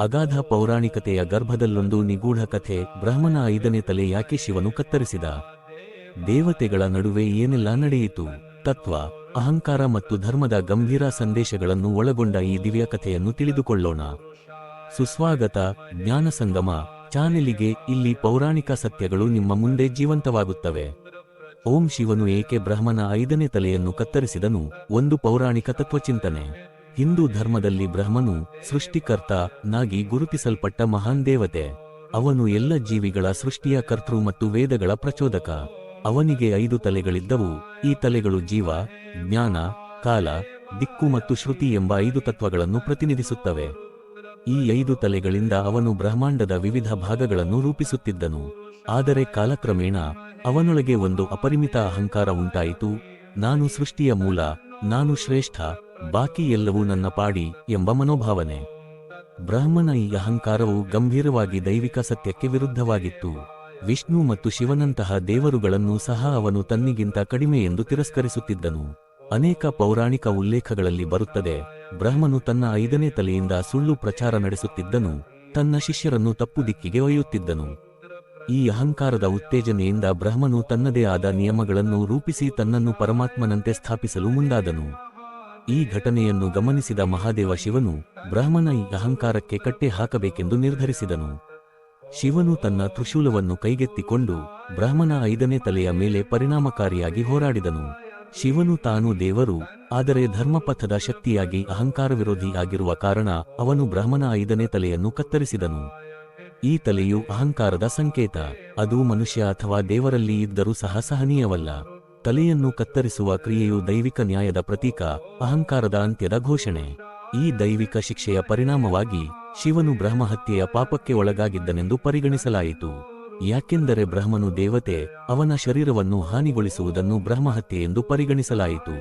ಅಗಾಧ ಪೌರಾಣಿಕತೆಯ ಗರ್ಭದಲ್ಲೊಂದು ನಿಗೂಢ ಕಥೆ ಬ್ರಹ್ಮನ ಐದನೇ ತಲೆ ಯಾಕೆ ಶಿವನು ಕತ್ತರಿಸಿದ? ದೇವತೆಗಳ ನಡುವೆ ಏನೆಲ್ಲ ನಡೆಯಿತು? ತತ್ವ, ಅಹಂಕಾರ ಮತ್ತು ಧರ್ಮದ ಗಂಭೀರ ಸಂದೇಶಗಳನ್ನು ಒಳಗೊಂಡ ಈ ದಿವ್ಯ ಕಥೆಯನ್ನು ತಿಳಿದುಕೊಳ್ಳೋಣ. ಸುಸ್ವಾಗತ, ಜ್ಞಾನ ಸಂಗಮ, ಚಾನೆಲಿಗೆ ಇಲ್ಲಿ ಪೌರಾಣಿಕ ಸತ್ಯಗಳು ನಿಮ್ಮ ಮುಂದೆ ಜೀವಂತವಾಗುತ್ತವೆ. ಓಂ ಶಿವನು ಏಕೆ ಬ್ರಹ್ಮನ ಐದನೇ ತಲೆಯನ್ನು ಕತ್ತರಿಸಿದನು? ಒಂದು ಪೌರಾಣಿಕ ತತ್ವಚಿಂತನೆ. ಹಿಂದೂ ಧರ್ಮದಲ್ಲಿ ಬ್ರಹ್ಮನು ಸೃಷ್ಟಿಕರ್ತ ನಾಗಿ ಗುರುತಿಸಲ್ಪಟ್ಟ ಮಹಾನ್ ದೇವತೆ. ಅವನು ಎಲ್ಲ ಜೀವಿಗಳ ಸೃಷ್ಟಿಯ ಕರ್ತೃ ಮತ್ತು ವೇದಗಳ ಪ್ರಚೋದಕ. ಅವನಿಗೆ ಐದು ತಲೆಗಳಿದ್ದವು, ಈ ತಲೆಗಳು ಜೀವ, ಜ್ಞಾನ, ಕಾಲ, ದಿಕ್ಕು ಮತ್ತು ಶ್ರುತಿ ಎಂಬ ಐದು ತತ್ವಗಳನ್ನು ಪ್ರತಿನಿಧಿಸುತ್ತವೆ. ಈ ಐದು ತಲೆಗಳಿಂದ ಅವನು ಬ್ರಹ್ಮಾಂಡದ ವಿವಿಧ ಭಾಗಗಳನ್ನು ರೂಪಿಸುತ್ತಿದ್ದನು. ಆದರೆ ಕಾಲಕ್ರಮೇಣ ಅವನೊಳಗೆ ಒಂದು ಅಪರಿಮಿತ ಅಹಂಕಾರ ಉಂಟಾಯಿತು. ನಾನು ಸೃಷ್ಟಿಯ ಮೂಲ, ನಾನು ಶ್ರೇಷ್ಠ ಬಾಕಿ ಎಲ್ಲವೂ ನನ್ನ ಪಾಡಿ ಎಂಬ ಮನೋಭಾವನೆ. ಬ್ರಾಹ್ಮಣ ಈ ಅಹಂಕಾರವು ಗಂಭೀರವಾಗಿ ದೈವಿಕ ಸತ್ಯಕ್ಕೆ ವಿರುದ್ಧವಾಗಿತ್ತು. ವಿಷ್ಣು ಮತ್ತು ಶಿವನಂತಹ ದೇವರುಗಳನ್ನು ಸಹ ಅವನು ತನ್ನಿಗಿಂತ ಕಡಿಮೆ ಎಂದು ತಿರಸ್ಕರಿಸುತ್ತಿದ್ದನು. ಅನೇಕ ಪೌರಾಣಿಕ ಉಲ್ಲೇಖಗಳಲ್ಲಿ ಬರುತ್ತದೆ, ಬ್ರಹ್ಮನು ತನ್ನ ಐದನೇ ತಲೆಯಿಂದ ಸುಳ್ಳು ಪ್ರಚಾರ ನಡೆಸುತ್ತಿದ್ದನು, ತನ್ನ ಶಿಷ್ಯರನ್ನು ತಪ್ಪು ದಿಕ್ಕಿಗೆ ಒಯ್ಯುತ್ತಿದ್ದನು. ಈ ಅಹಂಕಾರದ ಉತ್ತೇಜನೆಯಿಂದ ಬ್ರಹ್ಮನು ತನ್ನದೇ ಆದ ನಿಯಮಗಳನ್ನು ರೂಪಿಸಿ ತನ್ನನ್ನು ಪರಮಾತ್ಮನಂತೆ ಸ್ಥಾಪಿಸಲು ಮುಂದಾದನು. ಈ ಘಟನೆಯನ್ನು ಗಮನಿಸಿದ ಮಹಾದೇವ ಶಿವನು ಬ್ರಾಹ್ಮಣ ಈ ಅಹಂಕಾರಕ್ಕೆ ಕಟ್ಟೆ ಹಾಕಬೇಕೆಂದು ನಿರ್ಧರಿಸಿದನು. ಶಿವನು ತನ್ನ ತ್ರಿಶೂಲವನ್ನು ಕೈಗೆತ್ತಿಕೊಂಡು ಬ್ರಾಹ್ಮಣ ಐದನೇ ತಲೆಯ ಮೇಲೆ ಪರಿಣಾಮಕಾರಿಯಾಗಿ ಹೋರಾಡಿದನು. ಶಿವನು ತಾನು ದೇವರು, ಆದರೆ ಧರ್ಮಪಥದ ಶಕ್ತಿಯಾಗಿ ಅಹಂಕಾರ ವಿರೋಧಿ ಆಗಿರುವ ಕಾರಣ ಅವನು ಬ್ರಾಹ್ಮಣ ಐದನೇ ತಲೆಯನ್ನು ಕತ್ತರಿಸಿದನು. ಈ ತಲೆಯು ಅಹಂಕಾರದ ಸಂಕೇತ, ಅದು ಮನುಷ್ಯ ಅಥವಾ ದೇವರಲ್ಲಿ ಇದ್ದರೂ ಸಹ ಸಹನೀಯವಲ್ಲ. ತಲೆಯನ್ನು ಕತ್ತರಿಸುವ ಕ್ರಿಯೆಯು ದೈವಿಕ ನ್ಯಾಯದ ಪ್ರತೀಕ, ಅಹಂಕಾರದ ಅಂತ್ಯದ ಘೋಷಣೆ. ಈ ದೈವಿಕ ಶಿಕ್ಷೆಯ ಪರಿಣಾಮವಾಗಿ ಶಿವನು ಬ್ರಹ್ಮಹತ್ಯೆಯ ಪಾಪಕ್ಕೆ ಒಳಗಾಗಿದ್ದನೆಂದು ಪರಿಗಣಿಸಲಾಯಿತು. ಯಾಕೆಂದರೆ ಬ್ರಹ್ಮನು ದೇವತೆ, ಅವನ ಶರೀರವನ್ನು ಹಾನಿಗೊಳಿಸುವುದನ್ನು ಬ್ರಹ್ಮಹತ್ಯೆ ಎಂದು ಪರಿಗಣಿಸಲಾಯಿತು.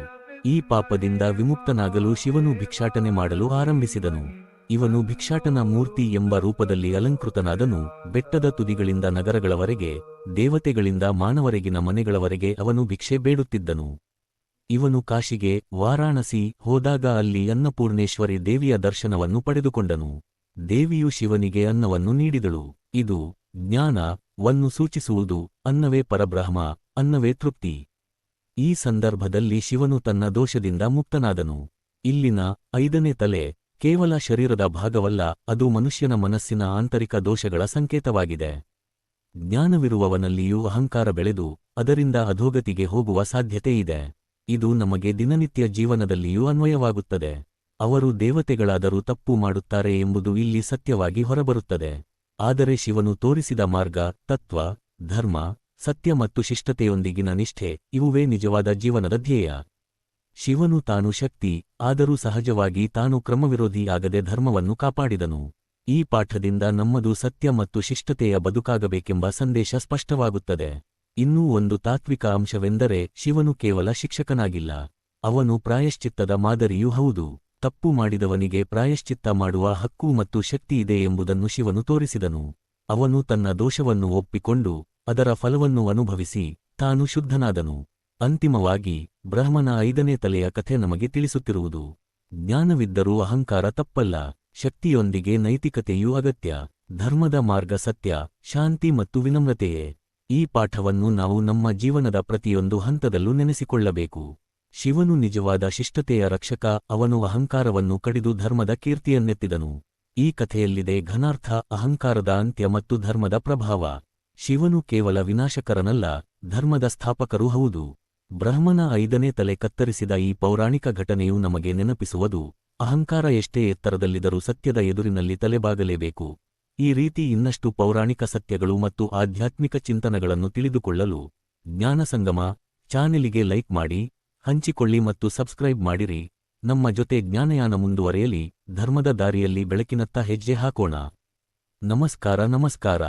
ಈ ಪಾಪದಿಂದ ವಿಮುಕ್ತನಾಗಲು ಶಿವನು ಭಿಕ್ಷಾಟನೆ ಮಾಡಲು ಆರಂಭಿಸಿದನು. ಇವನು ಭಿಕ್ಷಾಟನ ಮೂರ್ತಿ ಎಂಬ ರೂಪದಲ್ಲಿ ಅಲಂಕೃತನಾದನು. ಬೆಟ್ಟದ ತುದಿಗಳಿಂದ ನಗರಗಳವರೆಗೆ, ದೇವತೆಗಳಿಂದ ಮಾನವರೆಗಿನ ಮನೆಗಳವರೆಗೆ ಅವನು ಭಿಕ್ಷೆ ಬೇಡುತ್ತಿದ್ದನು. ಇವನು ಕಾಶಿಗೆ, ವಾರಾಣಸಿ ಹೋದಾಗ ಅಲ್ಲಿ ಅನ್ನಪೂರ್ಣೇಶ್ವರಿ ದೇವಿಯ ದರ್ಶನವನ್ನು ಪಡೆದುಕೊಂಡನು. ದೇವಿಯು ಶಿವನಿಗೆ ಅನ್ನವನ್ನು ನೀಡಿದಳು. ಇದು ಜ್ಞಾನ, ವನ್ನು ಸೂಚಿಸುವುದು, ಅನ್ನವೇ ಪರಬ್ರಹ್ಮ, ಅನ್ನವೇ ತೃಪ್ತಿ. ಈ ಸಂದರ್ಭದಲ್ಲಿ ಶಿವನು ತನ್ನ ದೋಷದಿಂದ ಮುಕ್ತನಾದನು. ಇಲ್ಲಿನ ಐದನೇ ತಲೆ ಕೇವಲ ಶರೀರದ ಭಾಗವಲ್ಲ, ಅದು ಮನುಷ್ಯನ ಮನಸ್ಸಿನ ಆಂತರಿಕ ದೋಷಗಳ ಸಂಕೇತವಾಗಿದೆ. ಜ್ಞಾನವಿರುವವನಲ್ಲಿಯೂ ಅಹಂಕಾರ ಬೆಳೆದು, ಅದರಿಂದ ಅಧೋಗತಿಗೆ ಹೋಗುವ ಸಾಧ್ಯತೆಯಿದೆ ಇದು ನಮಗೆ ದಿನನಿತ್ಯ ಜೀವನದಲ್ಲಿಯೂ ಅನ್ವಯವಾಗುತ್ತದೆ. ಅವರು ದೇವತೆಗಳಾದರೂ ತಪ್ಪು ಮಾಡುತ್ತಾರೆ ಎಂಬುದು ಇಲ್ಲಿ ಸತ್ಯವಾಗಿ ಹೊರಬರುತ್ತದೆ. ಆದರೆ ಶಿವನು ತೋರಿಸಿದ ಮಾರ್ಗ, ತತ್ವ, ಧರ್ಮ, ಸತ್ಯ ಮತ್ತು ಶಿಷ್ಟತೆಯೊಂದಿಗಿನ ನಿಷ್ಠೆ, ಇವುವೇ ನಿಜವಾದ ಜೀವನದ ಧ್ಯೇಯ. ಶಿವನು ತಾನು ಶಕ್ತಿ, ಆದರೂ ಸಹಜವಾಗಿ ತಾನು ಕ್ರಮವಿರೋಧಿಯಾಗದೆ ಧರ್ಮವನ್ನು ಕಾಪಾಡಿದನು. ಈ ಪಾಠದಿಂದ ನಮ್ಮದು ಸತ್ಯ ಮತ್ತು ಶಿಷ್ಟತೆಯ ಬದುಕಾಗಬೇಕೆಂಬ ಸಂದೇಶ ಸ್ಪಷ್ಟವಾಗುತ್ತದೆ. ಇನ್ನೂ ಒಂದು ತಾತ್ವಿಕ ಅಂಶವೆಂದರೆ ಶಿವನು ಕೇವಲ ಶಿಕ್ಷಕನಾಗಿಲ್ಲ. ಅವನು ಪ್ರಾಯಶ್ಚಿತ್ತದ ಮಾದರಿಯೂ ಹೌದು. ತಪ್ಪು ಮಾಡಿದವನಿಗೆ ಪ್ರಾಯಶ್ಚಿತ್ತ ಮಾಡುವ ಹಕ್ಕು ಮತ್ತು ಶಕ್ತಿ ಇದೆ ಎಂಬುದನ್ನು ಶಿವನು ತೋರಿಸಿದನು. ಅವನು ತನ್ನ ದೋಷವನ್ನು ಒಪ್ಪಿಕೊಂಡು, ಅದರ ಫಲವನ್ನು ಅನುಭವಿಸಿ, ತಾನು ಶುದ್ಧನಾದನು. ಅಂತಿಮವಾಗಿ ಬ್ರಹ್ಮನ ಐದನೇ ತಲೆಯ ಕಥೆ ನಮಗೆ ತಿಳಿಸುತ್ತಿರುವುದು. ಜ್ಞಾನವಿದ್ದರೂ ಅಹಂಕಾರ ತಪ್ಪಲ್ಲ, ಶಕ್ತಿಯೊಂದಿಗೆ ನೈತಿಕತೆಯೂ ಅಗತ್ಯ, ಧರ್ಮದ ಮಾರ್ಗ ಸತ್ಯ, ಶಾಂತಿ ಮತ್ತು ವಿನಮ್ರತೆಯೇ. ಈ ಪಾಠವನ್ನು ನಾವು ನಮ್ಮ ಜೀವನದ ಪ್ರತಿಯೊಂದು ಹಂತದಲ್ಲೂ ನೆನೆಸಿಕೊಳ್ಳಬೇಕು. ಶಿವನು ನಿಜವಾದ ಶಿಷ್ಟತೆಯ ರಕ್ಷಕ, ಅವನು ಅಹಂಕಾರವನ್ನು ಕಡಿದು ಧರ್ಮದ ಕೀರ್ತಿಯನ್ನೆತ್ತಿದನು. ಈ ಕಥೆಯಲ್ಲಿದೆ ಘನಾರ್ಥ, ಅಹಂಕಾರದ ಅಂತ್ಯ ಮತ್ತು ಧರ್ಮದ ಪ್ರಭಾವ. ಶಿವನು ಕೇವಲ ವಿನಾಶಕರನಲ್ಲ, ಧರ್ಮದ ಸ್ಥಾಪಕರೂ ಹೌದು. ಬ್ರಹ್ಮನ ಐದನೇ ತಲೆ ಕತ್ತರಿಸಿದ ಈ ಪೌರಾಣಿಕ ಘಟನೆಯು ನಮಗೆ ನೆನಪಿಸುವುದು, ಅಹಂಕಾರ ಎಷ್ಟೇ ಎತ್ತರದಲ್ಲಿದ್ದರೂ ಸತ್ಯದ ಎದುರಿನಲ್ಲಿ ತಲೆಬಾಗಲೇಬೇಕು. ಈ ರೀತಿ ಇನ್ನಷ್ಟು ಪೌರಾಣಿಕ ಸತ್ಯಗಳು ಮತ್ತು ಆಧ್ಯಾತ್ಮಿಕ ಚಿಂತನಗಳನ್ನು ತಿಳಿದುಕೊಳ್ಳಲು ಜ್ಞಾನಸಂಗಮ ಚಾನೆಲಿಗೆ ಲೈಕ್ ಮಾಡಿ, ಹಂಚಿಕೊಳ್ಳಿ ಮತ್ತು ಸಬ್ಸ್ಕ್ರೈಬ್ ಮಾಡಿರಿ. ನಮ್ಮ ಜೊತೆ ಜ್ಞಾನಯಾನ ಮುಂದುವರೆಯಲಿ, ಧರ್ಮದ ದಾರಿಯಲ್ಲಿ ಬೆಳಕಿನತ್ತ ಹೆಜ್ಜೆ ಹಾಕೋಣ. ನಮಸ್ಕಾರ ನಮಸ್ಕಾರ.